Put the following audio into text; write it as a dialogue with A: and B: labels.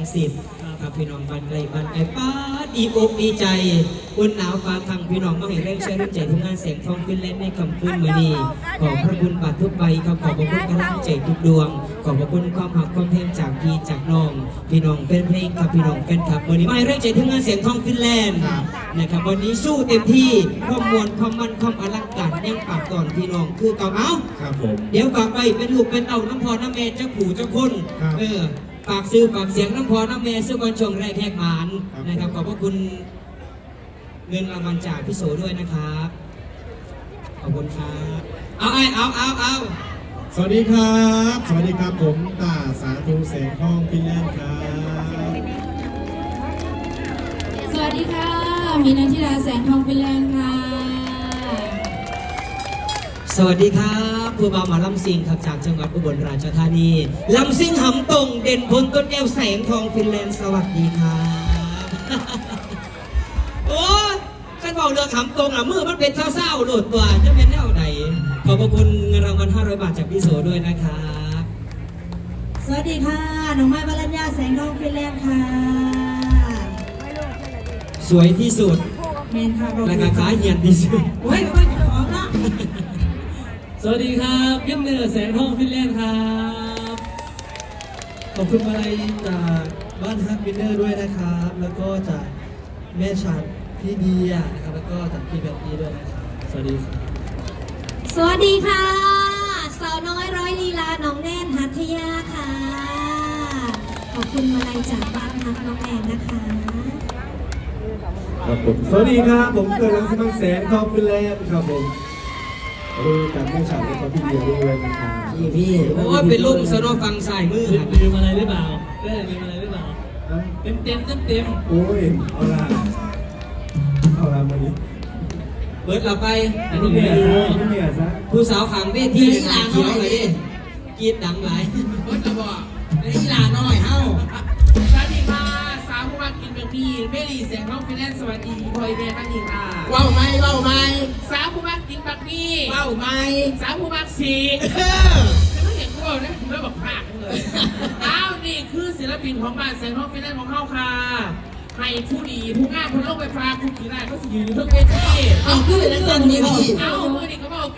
A: งสิตครับพี่น้องบ้านไกลบ้านไกลป้าดดีอกดีใจอุ่นหนาวฟ้าคังพี่น้องมาให้แรงเชื่อแรงใจทุกงานเสียงทองขึ้นเล่นในคำคืนมือนี้ขอบพระคุณบาททุกใบครับขอบพระคุณกำลังใจทุกดวง ขอบพระคุณความหักความเพลงจากพี่จากน้อง พี่น้องเป็นเพลงครับพี่น้องเป็นครับวันนี้มาให้แรงใจทุกงานเสียงทองขึ้นแลนด์นะครับวันนี้สู้เต็มที่ความมวลความมันความอลังการยังปากตอนพี่น้องคือเก่าเอ้า
B: ครับผม
A: เดี๋ยวฝากไปเป็นลูกเป็นเต่าน้ำพอน้ำเมเจ้าขู่เจ้าคน
B: ครับ
A: เออ ฝากซื้อฝากเสียงน้ำพอน้ำเมซื้อวันชงแรกแหกหมาน
B: ครับ
A: นะครับ ขอบพระคุณเงินรางวัลจากพี่โสด้วยนะครับ ขอบคุณครับเอาไอ้เอาเอาเอา
B: สวัสดีครับ สวัสดีครับผมตาสาธุแสงทองฟินแลนด์ครับ
C: สวัสดีค่ะ มีนันทิดาแสงทองฟินแลนด์ค่ะ
A: สวัสดีครับ ผู้บ่าวหมาลำซิงครับจากจังหวัดอุบลราชธานีลำซิงหำตรงเด่นพลต้นแก้วแสงทองฟินแลนด์สวัสดีครับโอ้ยฉันบอกเรื่องหำตรงอะมือมันเป็นเศร้าๆโหลดตัวจะเป็นแนวไหนขอบพระคุณเงินรางวัล500 บาทจากพี่โสด้วยนะครับ
D: สวัสดีค่ะน้องไม้วรัญญาแสงทองฟินแลนด์ค่ะ
A: สวยที่สุด
D: เมนค่ะ
A: และก็ขาเหียนที่สุด
D: โอ้ยก็ไม่ของละ
E: สวัสดีครับยิ้มเหนือแสงทองฟินแลนด์ครับ
F: ขอบคุณมาลัยจากบ้านฮักวินเนอร์ด้วยนะครับ แล้วก็จากแม่ชัดพี่เดียนะครับ แล้วก็จากพี่แบบนี้ด้วยนะครับ สวัสดีครับ
D: สวัสดีค่ะ สาวน้อยร้อยลีลาน้องแนนหัทยาค่ะ ขอบคุณมาลัยจากบ้านฮักน้องแอนนะคะ
B: ครับผมสวัสดีครับ ผมเกิดรังสิมันแสงทองฟินแลนด์ครับผม รู้จักแม่ฉันและก็พี่เดียด้วยนะครับ
A: พี่พี่โอ้ยเป็นลุงสนอฟังสายมือ
E: ลื
A: หั
E: ม
A: น
E: ลืมอะไรหรือเปล่าเอ้ยลืมอะไรหรือเปล่า
B: อะ
E: เต็มเต็มเต็มเต็ม
B: โอ้ยเอาละเอาละวันนี้
A: เบิดเราไป
E: อัน
B: ลู
E: นี้
B: ก
E: เห
B: เมี
E: นื่
B: ย
E: อย
B: ซะลูกเมียซะ
A: ผู้สาวขังเวทีหลานเขียวไปดิกรีดดังหลาย
G: เบิร์ดจะบอกในอีหลา ผู้มากินเบอร์มี่เมลี่เสียงร้องฟินแลนซ์สวัสดีพลอยเบย์มันอีกค่ะว้าวไหมว้าวไหมสาวผู้มากินบักมี่ว้าวไหมสาวผู้มาสีไม่เห็นพวกนะไม่บอกพากเลยอ้าวนี่คือศิลปินของบ้านเสียงร้องฟินแลนซ์ของเฮาค่ะให้ผู้ดีผู้งามผู้ลงไปฟ้าผู้ขี่ไล่ก็สิยืนอยู่ทุกเวที
D: เอาขึ้นเลยนะตอนนี้พี่
G: เอามือนี่ก็บอก